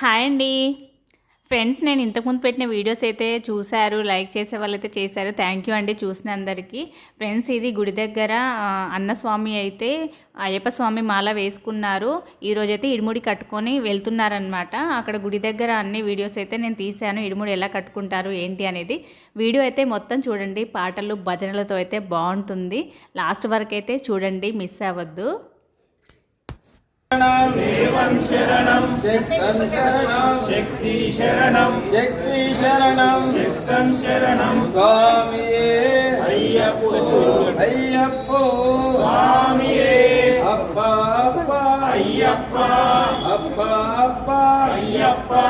Hi అండి. Friends నేను ఇంతకుముందు పెట్టిన వీడియోస్ అయితే చూశారు లైక్ చేసే వాళ్ళైతే చేశారు. థ్యాంక్ యూ అండి చూసిన అందరికీ ఫ్రెండ్స్ ఇది గుడి దగ్గర అన్నస్వామి అయితే అయ్యప్ప స్వామి మాల వేసుకున్నారు. ఈరోజైతే ఇడుముడి కట్టుకొని వెళ్తున్నారనమాట అక్కడ గుడి దగ్గర అన్ని వీడియోస్ అయితే నేను తీశాను. ఇడుముడి ఎలా కట్టుకుంటారు ఏంటి అనేది. వీడియో అయితే మొత్తం చూడండి. పాటలు భజనలతో అయితే బాగుంటుంది. లాస్ట్ వరకు అయితే చూడండి మిస్ అవ్వద్దు. தேவம் சரணம். சக்தம் சரணம். சக்தி சரணம். சக்தி சரணம். சக்தம் சரணம். சுவாமியே. ஐயப்போ. ஐயப்போ. சுவாமியே. அப்பா அப்பா. ஐயப்பா. அப்பா அப்பா. ஐயப்பா.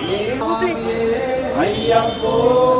ஐயப்பா. ஐயப்போ.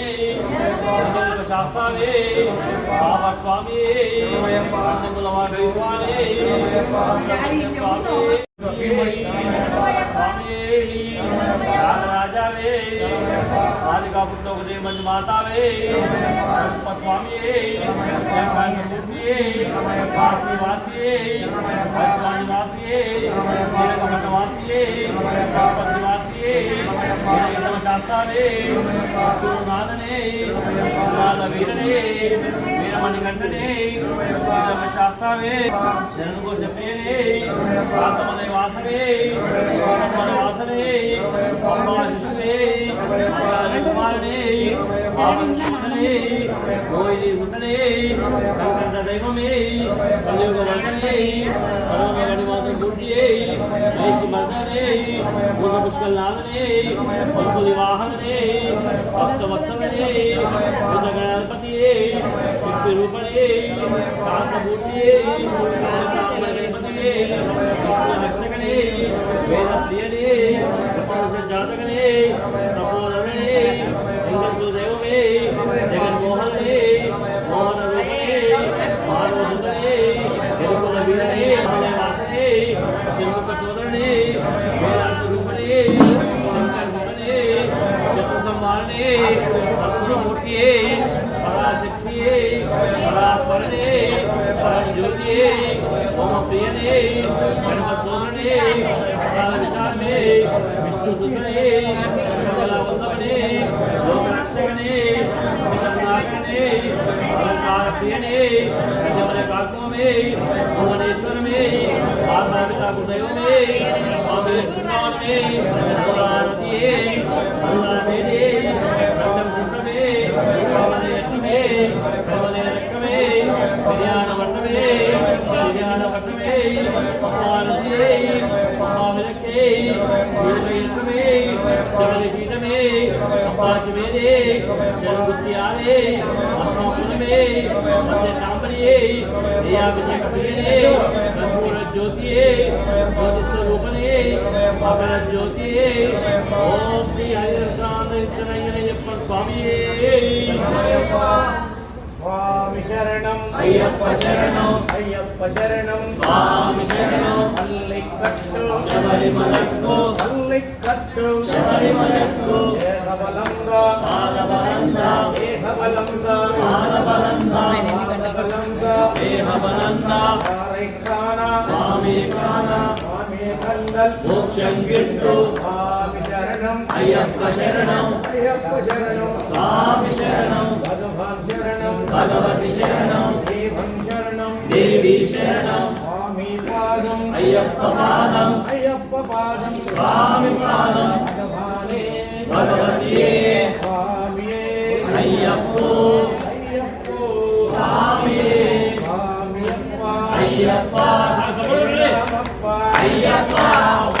ಶಾಸ್ತಾವೇ ಬಾಬಾ ಸ್ವಾಮಿ ಕುಲವಾನೆ ರಾಜಾವೇ ಬಾಲಿಕಾ ಪುಟ್ಟ ಉದಯ ಮಂಜು ಮಾತಾವೇ ಸ್ವಾಮಿಯೇ ಮೂರ್ತಿಯೇ ಕಾಶಿ ವಾಸಿಯೇ ಭಗವಾನ್ ವಾಸಿಯೇ ಜಗಮಠ ವಾಸಿಯೇ ಗಣಪತಿ ವಾಸಿಯೇ శాస్త్రాలే నాదనే నాద వీరనే వీరమణి కంటనే శాస్త్రావే శరణు కోశ ప్రియనే వాసనే ఆత్మద వాసనే అమ్మాశిష్టే కుమారనే ఆపత్సనే గోయి ఉండనే కంకంట దైవమే కలియుగ వందనే సర్వగడి మాత్రం గుర్తియే ఐసి మర్దనే భూత పుష్కల్నాథనే పల్పులి వాహననే భక్త వత్సలనే భూత శక్తి రూపణే కాంతమూర్తియే గణపతియే రక్షకనే వేద ప్రియనే பரபரனே பரஞ்சோதியே ஓம பிரியனே பரமசோரனே பரவிஷாமே விஷ்ணு சுந்தரே சகலவல்லவனே லோகரட்சகனே நாயகனே பரந்தார பிரியனே பிரஜமன காக்குமே புவனேஸ்வரமே ஆத்மாபிதா குதயோமே ஆமே சுந்தானமே புராணதியே புராணேதே Oh, see, I just can't. I just can't. I just can't. I just can't. శరణం అయ్యప్ప శరణం అయ్యప్ప శరణం స్వామి శరణం అల్లికట్టు శబరిమలకు అల్లికట్టు శబరిమలకు దేహబలంగా పాదబలంగా దేహబలంగా పాదబలంగా దేహబలంగా స్వామి కాన స్వామి కందల్ మోక్షం గిట్టు స్వామి శరణం అయ్యప్ప శరణం అయ్యప్ప శరణం స్వామి శరణం భగవతి శరణం. దేవం శరణం. దేవి శరణం. స్వామి పాదం. అయ్యప్ప పాదం. అయ్యప్ప పాదం. స్వామి పాదం. భగవానే. భగవతియే. స్వామియే. అయ్యప్పో. అయ్యప్పో. స్వామియే. స్వామియప్ప. అయ్యప్ప. అయ్యప్ప అయ్యప్ప అయ్యప్ప.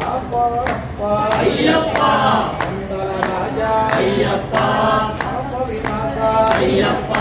అయ్యప్ప. అందర రాజా అయ్యప్ప.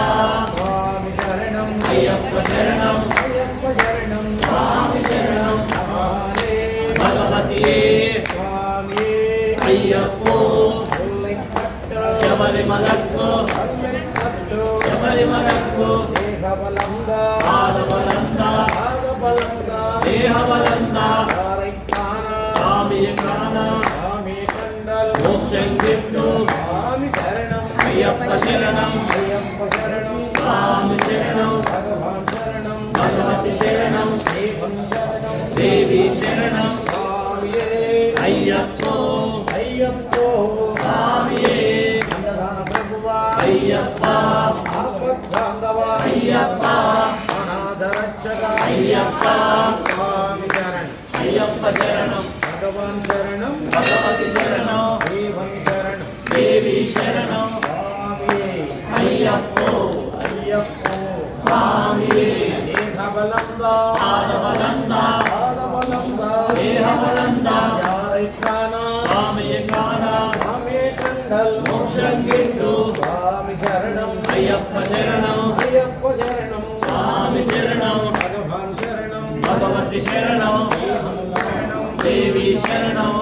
స్వామి శరణం. అయ్యప్ప శరణం. భగవాన్ శరణం. భగవతి శరణం. దేవం శరణం. దేవి శరణం. శరణం దేవం శరణం దేవి శరణం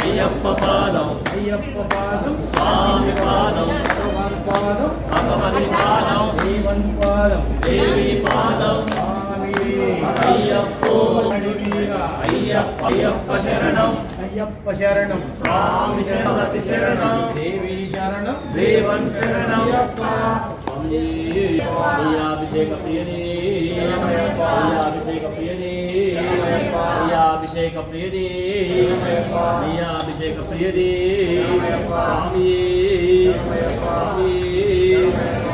అయ్యప్ప పాదం అయ్యప్ప పాదం స్వామి పాదం పాదం భగవతి పాదం దేవన్ పాదం దేవి పాదం అయ్యప్పో అయ్యప్ప అయ్యప్ప శరణం అయ్యప్ప శరణం స్వామి శరణం దేవి శరణం దేవన్ శరణం అయ్యప్ప అభిషేక ప్రియనే అయ్యాభిషేక ప్రియనే అభిషేక ప్రియనే అభిషేక ప్రియనే స్వామి స్వామి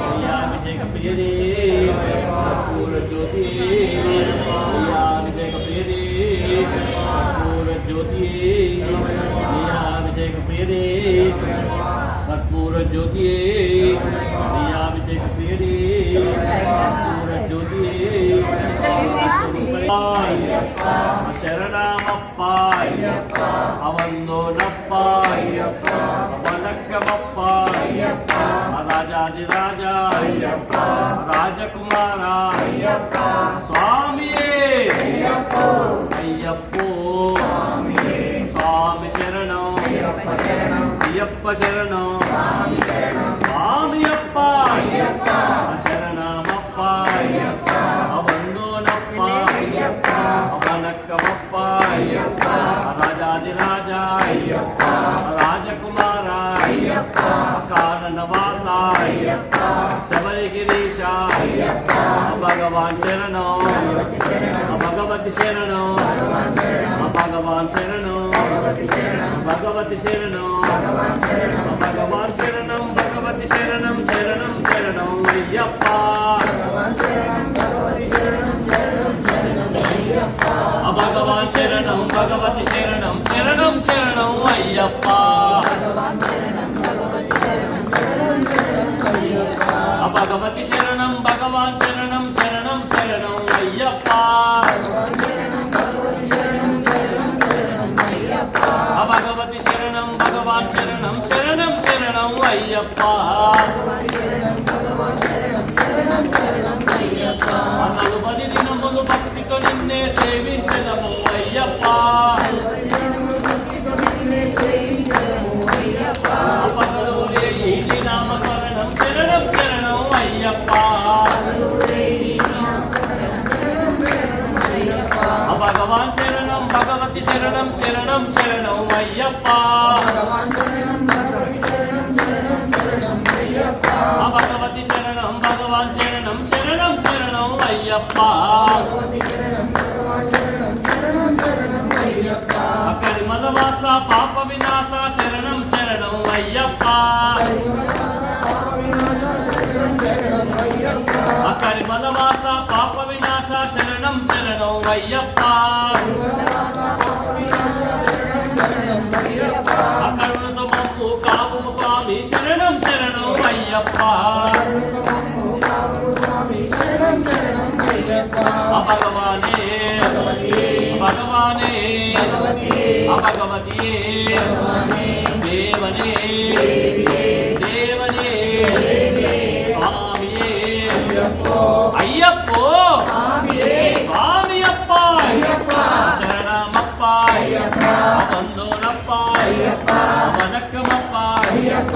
అయ్యాభిషేక ప్రియనే పూర జ్యోతి అయ్యాభిషేక ప్రియనే పూర జ్యోతి कर्पूरज्योतिये विशेषप्रियरे कर्पूरज्योतिये शरणामप्पाय अवन्दोनप्पाय अवलक्कमप्पाय राजाधिराजाय राजकुमाराय स्वामिये अय्यप्पो అయ్యప్ప శరణం స్వామియప్ప శరణమప్ప అవందోనప్ప. అవనక్కమప్ప రాజాది రాజా రాజకుమార కారణవాస శబరిగిరీశ భగవాన్ శరణం. భగవతి శరణం. భగవాన్ శరణం. భగవతి శరణం. భగవాన్ శరణం. భగవతి శరణం శరణం శరణం. అయ్యప్ప. భగవాన్ శరణం భగవతి శరణం శరణం శరణం. అయ్యప్ప. భగవతి శరణం கரிமலவாசா பாப விநாசா சரணம் சரணம் ஐயப்பா. அகருணதமம்மு காபு சுவாமி சரணம் சரணம் ஐயப்பா. பகவானே பகவானே பகவதியே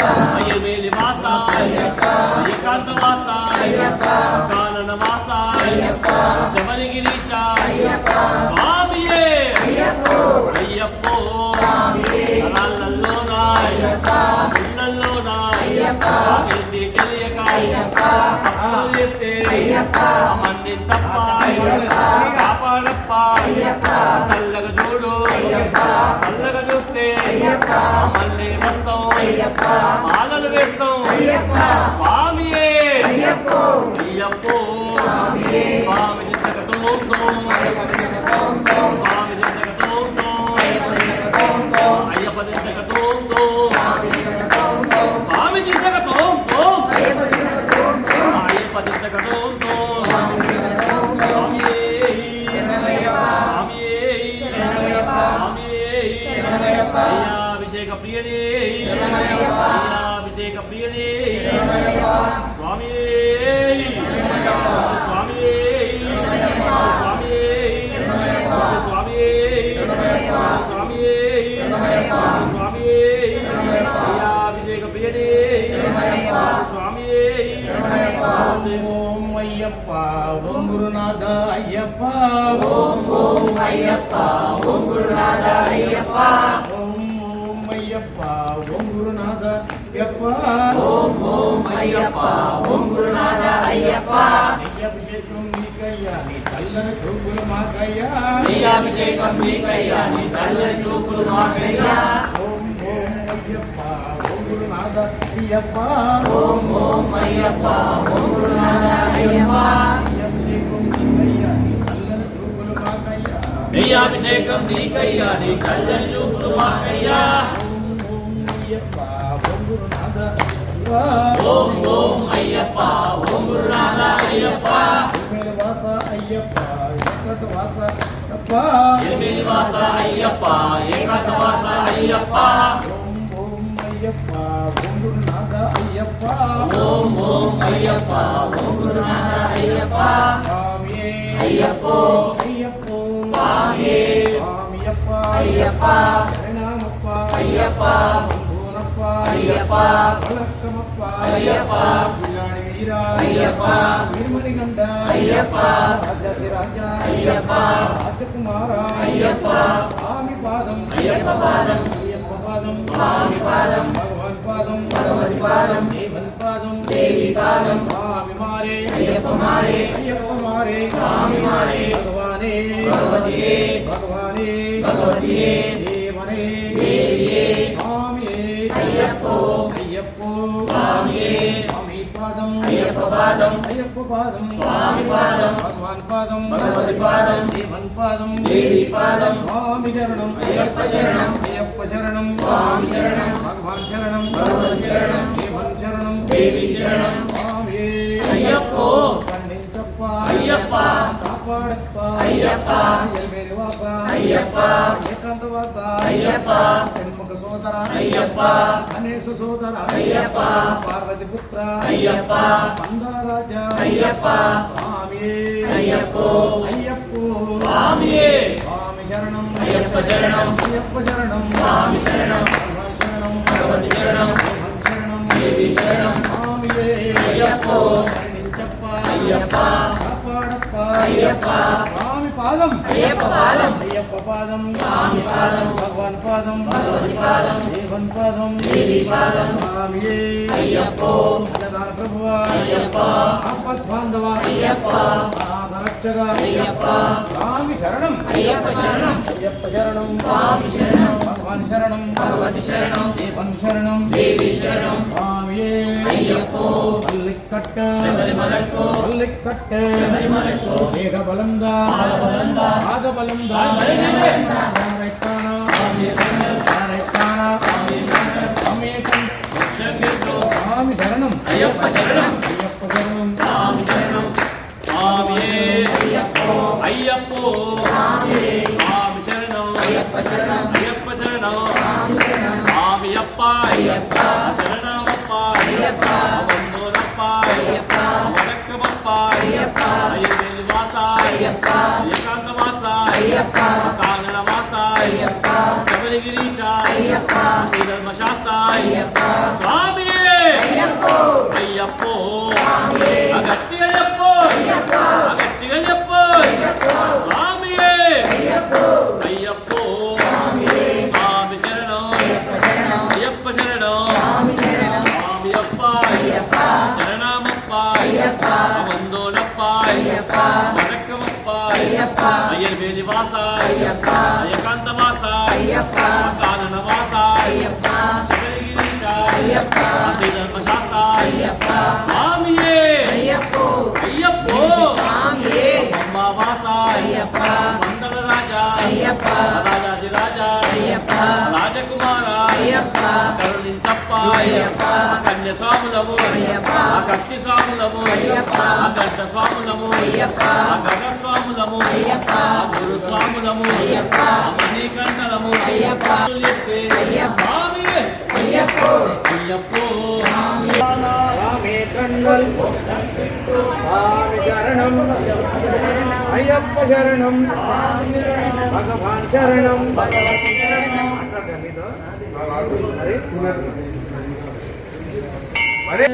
వాస ఏకాంత వాస కానన వాస శబరిగిరీశ స్వామియే అయ్యప్పో. రాళ్ళల్లోనా ముళ్ళల్లోనా తెలిసి తెలియక తప్పులు చేస్తే మన్ని చప్ప కాపాడప్ప చల్లగా చూడు చల్లగా చూస్తే మళ్ళీ వస్తాం మాలలు వేస్తాం. అయ్యప్ప అయ్యభిషేకం నీకయ్యా నీ చల్లని చూపులు మాకయ్యా నీ అభిషేకం నీకయ్యా నీ చల్లని చూపులు మాకయ్యా ఓం ఓం అయ్యప్ప ఓం గురునాథ అయ్యప్ప అయ్యభిషేకం నీకయ్యా నీ చల్లని చూపులు మాకయ్యా నీ అభిషేకం నీకయ్యా నీ చల్లని చూపులు మాకయ్యా ஐயப்பா ஓம் ஓம் ஐயப்பா ஓம் குருநாதா ஐயப்பா எங்கள் வாசா ஐயப்பா எங்கள் வாசா ஐயப்பா எங்கள் வாசா ஐயப்பா எங்கள் வாசா ஐயப்பா ஓம் ஓம் ஐயப்பா ஓம் குருநாதா ஐயப்பா ஓம் ஓம் ஐயப்பா ஓம் குருநாதா ஐயப்பா சாமியே ஐயப்போ ஐயப்போ சாமியே சாமியப்பா ஐயப்பா சரணாமப்பா ஐயப்பா ஐயப்பா ஐயப்பா. ஐயப்பா. வில்லாடி வீரா ஐயப்பா. வீரமணி கண்டா ஐயப்பா. ராஜாதி ராஜா ஐயப்பா. ராஜகுமாரா ஐயப்பா. சுவாமி பாதம் ஐயப்ப பாதம். ஐயப்ப பாதம் சுவாமி பாதம். பாதம் பகவதி பாதம் தேவன் பாதம் தேவி பாதம். சுவாமி மாரே ஐயப்ப மாரே ஐயப்ப மாரே சுவாமி மாரே பகவானே. பகவதியே. பகவானே. பகவதியே. பாதம். ஐயப்ப பாதம் சுவாமி பாதம். பகவான் பாதம். பகவதி பாதம். தேவன் பாதம். தேவி பாதம். சுவாமி சரணம். ஐயப்ப சரணம். ஐயப்ப சரணம். சுவாமி சரணம். பகவான் சரணம். பகவதி சரணம். தேவன் சரணம். தேவி சரணம். சுவாமி ஐயப்போ. கண்ணிங்கப்பா ஐயப்பா. காப்பாடப்பா. ஐயப்பா. எல்வேருவாப்பா ஐயப்பா. ஏகாந்தவாசா. ஐயப்பா. అయ్యప్ప షణ్ముఖ సోదర అయ్యప్ప గణేశ సోదర అయ్యప్ప పార్వతి పుత్ర అయ్యప్ప పందల రాజా అయ్యప్ప స్వామి అయ్యప్పో అయ్యప్పో స్వామియే స్వామి శరణం అయ్యప్ప శరణం అయ్యప్ప శరణం స్వామి శరణం భగవాన్ శరణం భగవతి శరణం భగవాన్ శరణం దేవి శరణం స్వామియే అయ్యప్పో కరుణించప్ప అయ్యప్ప కాపాడప్ప అయ్యప్ప பாதம். ஐயப்ப பாதம். ஐயப்ப பாதம். சாமி பாதம். பகவான் பாதம். பகவதி பாதம். தேவன் பாதம். தேவி பிரபுவா. பாந்தவா రక్షగా అయ్యప్ప. స్వామి శరణం. అయ్యప్ప శరణం. అయ్యప్ప శరణం. స్వామి శరణం. భగవాన్ శరణం. భగవతి శరణం. దేవన్ శరణం. దేవి శరణం. స్వామియే. అయ్యప్పో. పల్లికట్ట శబరిమలకు పల్లికట్ట శబరిమలకు దేహ బలందా పాదబలందా. పాద బలందా బలందా రైతానా అమేకం స్వామి శరణం. అయ్యప్ప శరణం. சுவாமி சரணம் ஐயப்ப சரணம் ஐயப்ப சரணம் சுவாமி அப்பா ஐயப்பா சரணமப்பா ஐயப்பா வந்தோரப்பா ஐயப்பா வணக்கமப்பா ஐயப்பா ஐயவேல் வாசா ஐயப்பா ஏகாந்த வாசா ஐயப்பா காங்கல வாசா ஐயப்பா சபரிகிரீஷா ஐயப்பா ஸ்ரீதர்மசாஸ்தா ஐயப்பா சுவாமியே ஐயப்போ ஐயப்போ அகத்தி ஐயப்போ அகத்தி ஐயப்போ శరణం. అయ్యప్ప శరణం. అయ్యప్ప శరణం. స్వామి స్వామి అప్ప అయ్యప్ప. శరణమప్ప అయ్యప్ప. వందోనప్ప అయ్యప్ప. వడక్కమప్ప అయ్యప్ప. అయ్యవేలి వాస అయ్యప్ప. ఏకాంత అయ్యప్ప. మండల రాజా అయ్యప్ప. రాజాది రాజా అయ్యప్ప. రాజకుమార. అయ్యప్ప. కరుణించప్ప. అయ్యప్ప. కన్య స్వాములము అయ్యప్ప. కత్తి స్వాములము అయ్యప్ప. స్వాములము అయ్యప్ప. గగ స్వాములము అయ్యప్ప. గురు స్వాములము అయ్యప్ప. మణికంఠలము అయ్యప్ప. అయ్యప్ప. స్వామి అయ్యప్పో అయ్యప్పో స్వామి కన్నుల్ స్వామి శరణం అయ్యప్ప శరణం భగవాన్ శరణం భగవతి శరణం అరే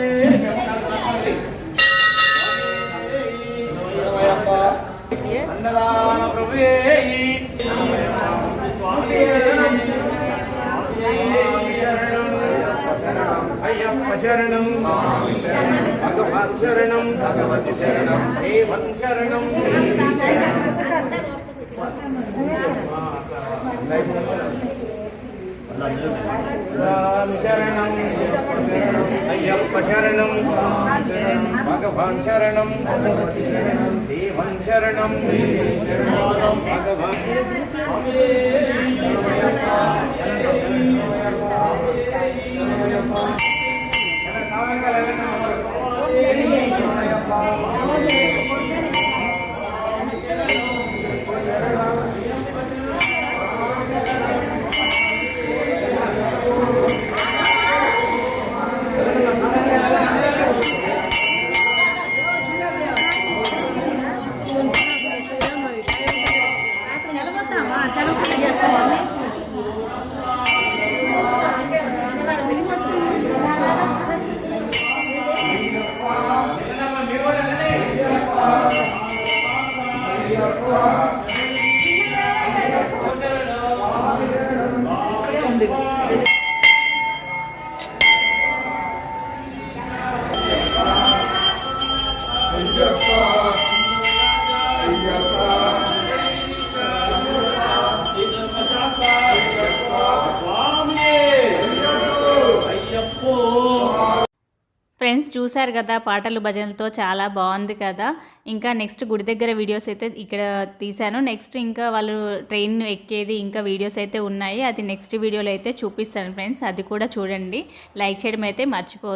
అన్నదాన ప్రభుయే స్వామి శరణం అయ్యప్ప శరణం. శరణం భగవతి శరణం. దేవం శరణం. శరణం. అయ్యప్ప శరణం. భగవాన్ శరణం. దేవం శరణం. భగవాన్. ஆ చూశారు కదా పాటలు భజనలతో చాలా బాగుంది కదా. ఇంకా నెక్స్ట్ గుడి దగ్గర వీడియోస్ అయితే ఇక్కడ తీశాను. నెక్స్ట్ ఇంకా వాళ్ళు ట్రైన్ ఎక్కేది ఇంకా వీడియోస్ అయితే ఉన్నాయి. అది నెక్స్ట్ వీడియోలో అయితే చూపిస్తాను ఫ్రెండ్స్ అది కూడా చూడండి. లైక్ చేయడం అయితే మర్చిపో